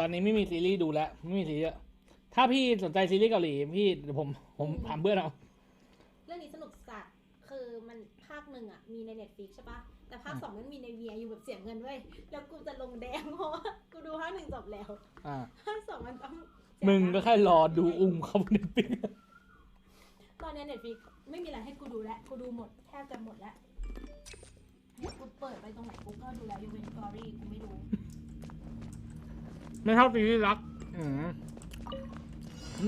ตอนนี้ไม่มีซีรีส์ดูแล้วไม่มีซีรีส์อะถ้าพี่สนใจซีรีส์เกาหลีพี่เดี๋ยวผมผมถามเพื่อนเอาเรื่องนี้สนุกสัสคือมันภาคหนึ่งอะมีในเน็ตฟิกใช่ปะแต่ภาคสองมันมีในเวียอยู่แบบเสียเงินด้วยแล้วกูจะลงแดงเพราะว่ากูดูภาคหนึ่งจบแล้วอ่าภาคสองมันต้องเสียมึงก็ตัค์แค่รอดูอุ้มเขาในปีตอนนี้เน็ตฟิกไม่มีอะไรให้กูดูแล้วกูดูหมดแทบจะหมดแล้วเนี่ยกูเปิดไปตรงไหนกูก็ดูแล้วยกเว้นสตอรี่กูไม่ดู ไม่เท่าปีที่รัก อืม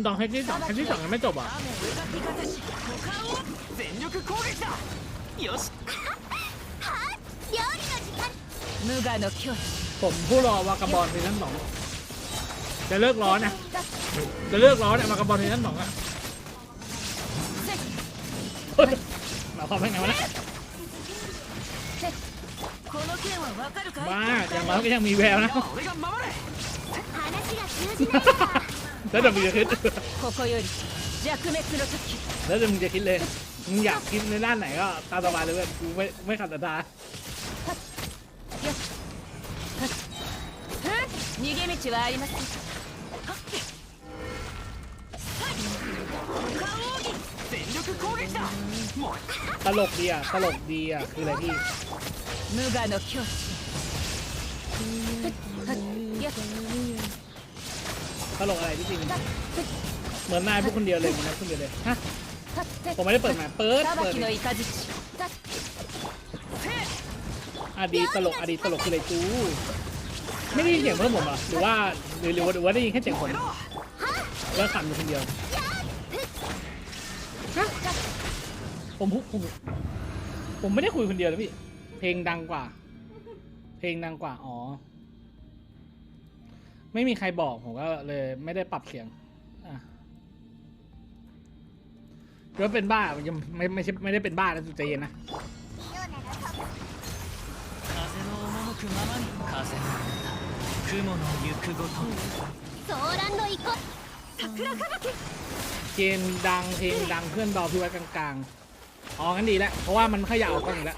ดองให้ที่สองให้ที่สองยังไม่จบอะผมผู้รอวากาบอลในนั้นสองจะเลิกร้อนนะ จะเลิกร้อนนะวากาบอลในนั้นสองอะเราพอไปไหนวะนะมาอย่างเราก็ยังมีแววนะ みんなは俺が守れ話が通じないから แล้วเดี๋ยวมึงจะคิด ここより弱滅の時 แล้วเดี๋ยวมึงจะคิดเลย มึงอยากคิดในด้านไหนก็ตามสบายเลยเว้ยกูไม่ไม่ขัดศรัทธา 逃げ道はありません全力攻撃だもう ตลกดีอ่ะ ตลกดีอ่ะ คืออะไรพี่ 無我の境地 ตลกอะไรที่จริงเหมือนนายพวกคนเดียวเลยเหมือนนคนเดียวเลยผมไม่ได้เปิดมาเปิดเปิดอดีตลกอดีตลกคืออะไรจูไม่ได้ยินเสียงเพื่อนผมหรอหรือว่าหรือหรือว่าได้ยินแค่เสียงผนแล้วขำอยู่คนเดียวผมพุ่มผมไม่ได้คุยคนเดียวเลยพี่เพลงดังกว่า เพลงดังกว่าอ๋อ ไม่มีใครบอกผมก็เลยไม่ได้ปรับเสียง อ่ะก็เป็นบ้ายังไม่ไม่ใช่ไม่ได้เป็นบ้านะจุใจเย็นนะ 風の赴くままに風の雲の行くごとโซรันโดอิโกะ เกมดังเพลงดังเพื่อนเบาพี่ไว้กลางๆ อ๋องั้นดีแล้ว เพราะว่ามันเขย่ากันอีกแล้ว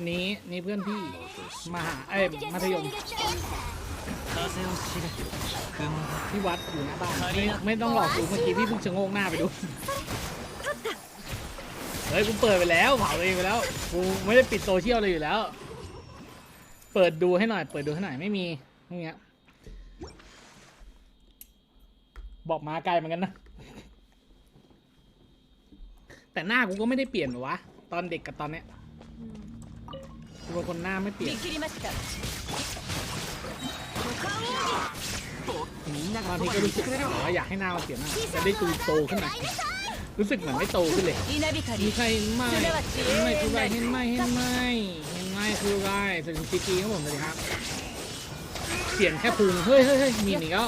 ันนี้นี่เพื่อนพี่มหาเอ้ยมัธยมที่วัดอยู่หน้าบ้านไม่ไม่ต้องหลอกกูเมื่อกี้พี่พุ่งชะโงกหน้าไปดูเฮ้ยกูเปิดไปแล้วเผาตัวเองไปแล้วกูไม่ได้ปิดโซเชียลเลยอยู่แล้ว เปิดดูให้หน่อย เปิดดูให้หน่อยไม่มีอย่างี้บอกมาไกลเหมือนกันนะแต่หน้ากูก็ไม่ได้เปลี่ยนหรอวะตอนเด็กกับตอนเนี้ย ตัวคนหน้าไม่เปลี่ยนตอนนี้ก็รู้สึกว่าอยากให้หน้าเราเปลี่ยนมากจะได้ตูโตขึ้นหน่อยรู้สึกเหมือนไม่โตขึ้นเลยมีใครเห็นไหม่ไม่คือไรเห็นไหมเห็นไมเห็นไมคือไรสวัสดีจีครับผมสวัสดีครับเปลี่ยนแค่พุงเฮ้ยเฮ้ยมีอีกแล้ว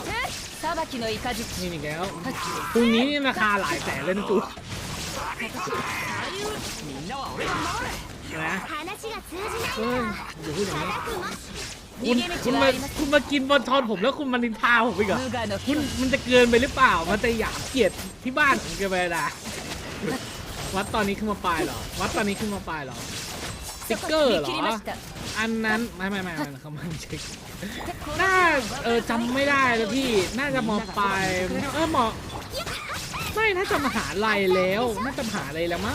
มีอีกแล้วพุงนี้ราคาหลายแสนเลยนะจูนะ คุณคุณมาคุณมากินบอลทอนผมแล้วคุณมานินทาผมอีกเหรอคุณมันจะเกินไปหรือเปล่า มันจะหยามเกียดที่บ้านของแกินไปนะวัดตอนนี้ขึ้นมาปลายหรอ วัดตอนนี้ขึ้นมาปลายหรอสติ๊กเกอร์หรอ อันนั้นไม่ไม่ไม่เขาไม่เช่น่าเออจำไม่ได้แล้วพี่ น่าจะมอปลายเออหมอไม่น่าจะมาหาอะไรแล้ว น่าจะมหาอะไรแล้วมั้ง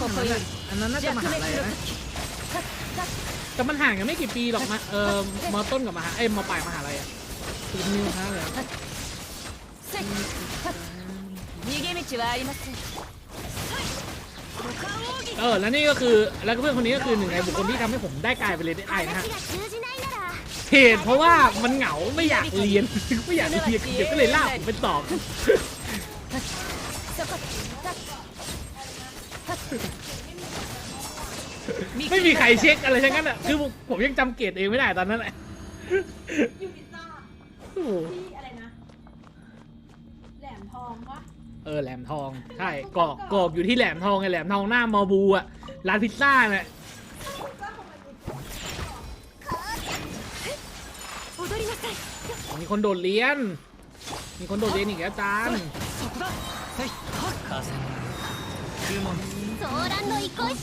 อันนั้นน่าจะมหาลัยนะ แต่มันห่างกันไม่กี่ปีหรอกมาเอ่อมอต้นกับมหาเอ้ยมอปลายมหาอะไรอะปีนิวฮะเลยเออแล้วนี่ก็คือแล้วก็เพื่อนคนนี้ก็คือหนึ่งในบุคคลที่ทำให้ผมได้กลายเป็นเลดี้ไอนะฮะเหตุเพราะว่ามันเหงาไม่อยากเรียนไม่อยากเรียนเดี๋ก็เลยลากผมไปสอบ ไม่มีใครเช็คอะไรทั้งนั้นอะคือผมยังจำเกตเองไม่ได้ตอนนั้นแหละยูนิต้าแหลมทองปะเออแหลมทองใช่กรอกกรอกอยู่ที่แหลมทองไงแหลมทองหน้ามอบูอะร้านพิซซ่าน่ะมีคนโดดเรียน มีคนโดดเรียนอีกแล้วจาน 騒乱の憩い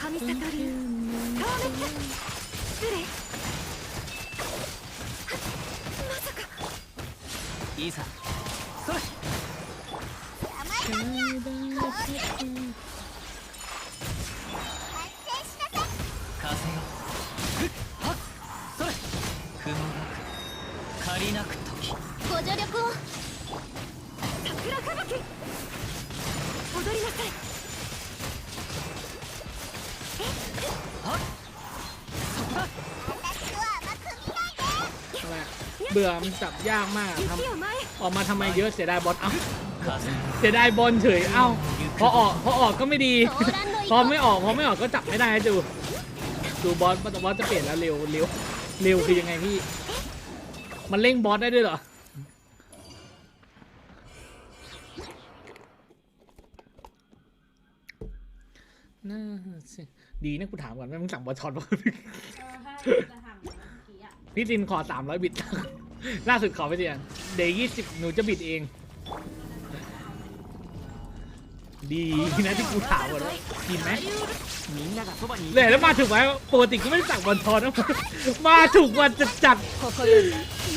神里流。顔失礼まさか。いいさそれだにゃ เบื่อมันจับยากมากอทำออกมาทำไมเยอะเสียดายบอลเอ้าเสียดายบอลเฉยเอ้าพอออกพอออกก็ไม่ดี พอไม่ออกพอไม่ออกก็จับไม่ได้นะจูดูบอสบอสจะเปลี่ยนแล้วเร็วเร็วเร็วคือยังไงพี่ มันเล่งบอสได้ด้วยเหรอน่าดีนะกูถามก่อนแม่มึงสั่งบอสช็อตบอะ พี่ดินขอสามร้อยบิต ล่าสุดขอไปเดีนเดย์ยี่สิบหนูจะบิดเอง ดีนะที่กูถามว่ากินไหมเหลยแล้วมาถูกไหมปกติก็ไม่ได้สั่งบอลทอนมาถูกวันจะจัด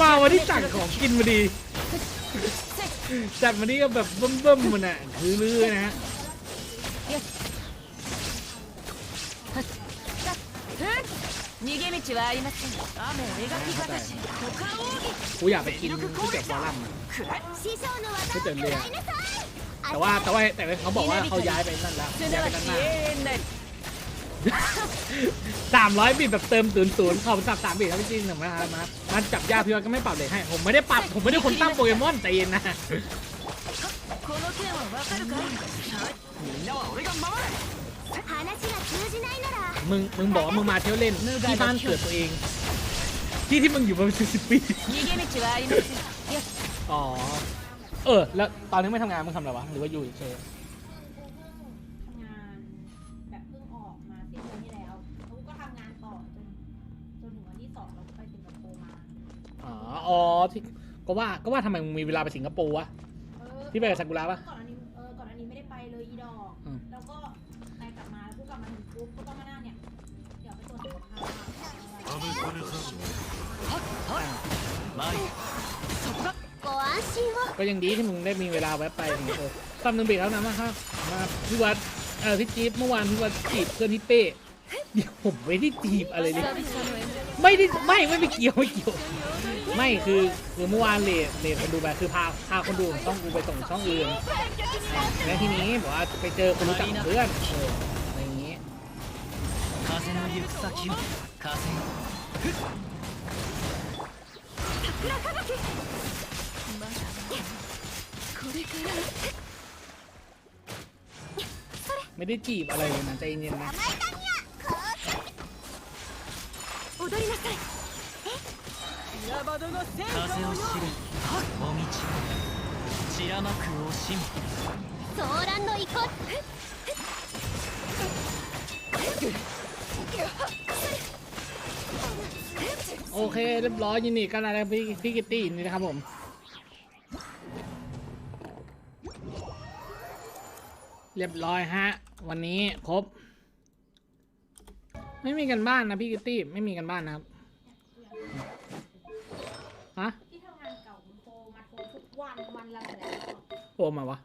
มาวันที่สั่งของกินมาดี จัดมานี้ก็แบบเบิ่มๆมันอะคือเรื่อนะฮะ 逃げ道はありません雨を描きがたし他奥義 กูอยากไปกินก๋วยเตี๋ยวฟอรัมอะ 師匠の ก๋วย 技 เตี๋ยวเรือ を食らいなさい แต่ว่าแต่ว่าแต่ว่าเขาบอกว่าเขาย้ายไปนั่นแล้วย้ายไปด้านหน้า なり สามร้อยบิตแบบเติมศูนย์ศูนย์ขอบสับสามบิตครับพี่จินหนึ่งนะครับมามาจับยาพี่ว่าก็ไม่ปรับเลยให้ ผมไม่ได้ปรับ ผมไม่ได้คนตั้งโปเกมอนใจเย็นนะ この件はわかるかいみんなは俺が守る話が通じないなら มึงมึงบอกมึงมาเที่ยวเล่นที่บ้านเกิดตัวเอง ที่ที่มึงอยู่มาเป็นสิบปีอ๋อเออ แล้วตอนนี้ไม่ทำงานมึงทำอะไรวะหรือว่าอยู่เฉยอ๋อที่ก็ว่าก็ว่าทำไมมึงมีเวลาไปสิงคโปร์วะที่ไปกับซากุระปะ ก็ยังดีที่มึงได้มีเวลาแวะไปอย่างเงี้ยเออตอนนึงเบรกแล้วนะมาครับมาพี่วัดเออพี่จี๊บเมื่อวานพี่วัดจีบเพื่อนพี่เป้เดี๋ยวผมไม่ได้จีบอะไรเลย ไม่ได้ไม่ไม่ไม่เกี่ยวไม่เกี่ยว ไม่คือคือเมื่อวานเลทเลทคนดูไปคือพาพาคนดูของช่องกูไปส่งช่องอื่นแล้วทีนี้บอกว่าไปเจอคนรู้จักของเพื่อนเอออะไรอย่างงี้ 風の行く先を風 よこれから ไม่ได้จีบอะไรเลยนะใจเย็นๆนะ 踊りなさい風を知るお道を散らまく惜しみソーランの憩い โอเคเรียบร้อยยินดีกันแล้วพี่พี่กิตตี้นี่นะครับผมเรียบร้อยฮะ วันนี้ครบ ไม่มีกันบ้านนะพี่กิตตี้ไม่มีกันบ้านนะครับฮะที่ทำงานเก่ามึงโทรมาโทรทุกวันวันละหลายรอบโอมาวะ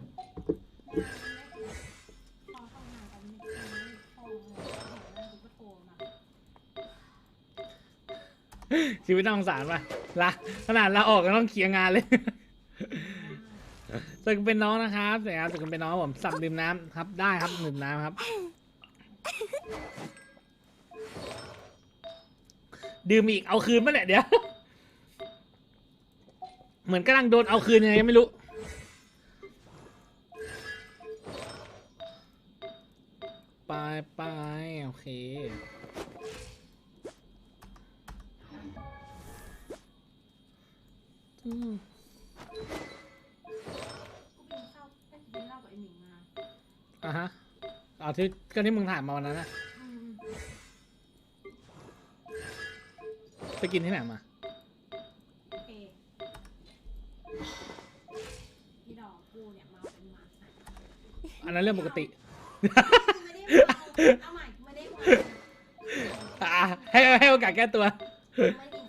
ชีวิตน่าสงสารป่ะละขนาดเราออกก็ต้องเคลียร์งานเลยสึกเป็นน้องนะครับสวัสดีครับสึกเป็นน้องผมสั่งดื่มน้ำครับ ได้ครับดื่มน้ำครับ ดื่มอีกเอาคืนมาแหละเดี๋ยว เหมือนกำลังโดนเอาคืนยังไงไม่รู้ไปไปโอเค อืมกูกินข้าวไปกินข้าวกับไอ้หมิงมาอะฮะเอาที่ก็ที่มึงถามมาวันนั้นนะอืมไปกินที่ไหนมาโอเคพี่ดอกกูเนี่ยเมาเป็นหมาอันนั้นเรื่องปกติไม่ได้เมาเอาใหม่กูไม่ได้เมาอะให้ให้โอกาสแก้ตัวกูไม่กินข้าวไป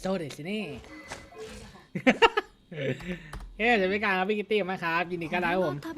โซเดซินี่ เฮ้ยจะไม่การครับพี่กิตตี้ไหมครับยินดีกันแล้วผม ท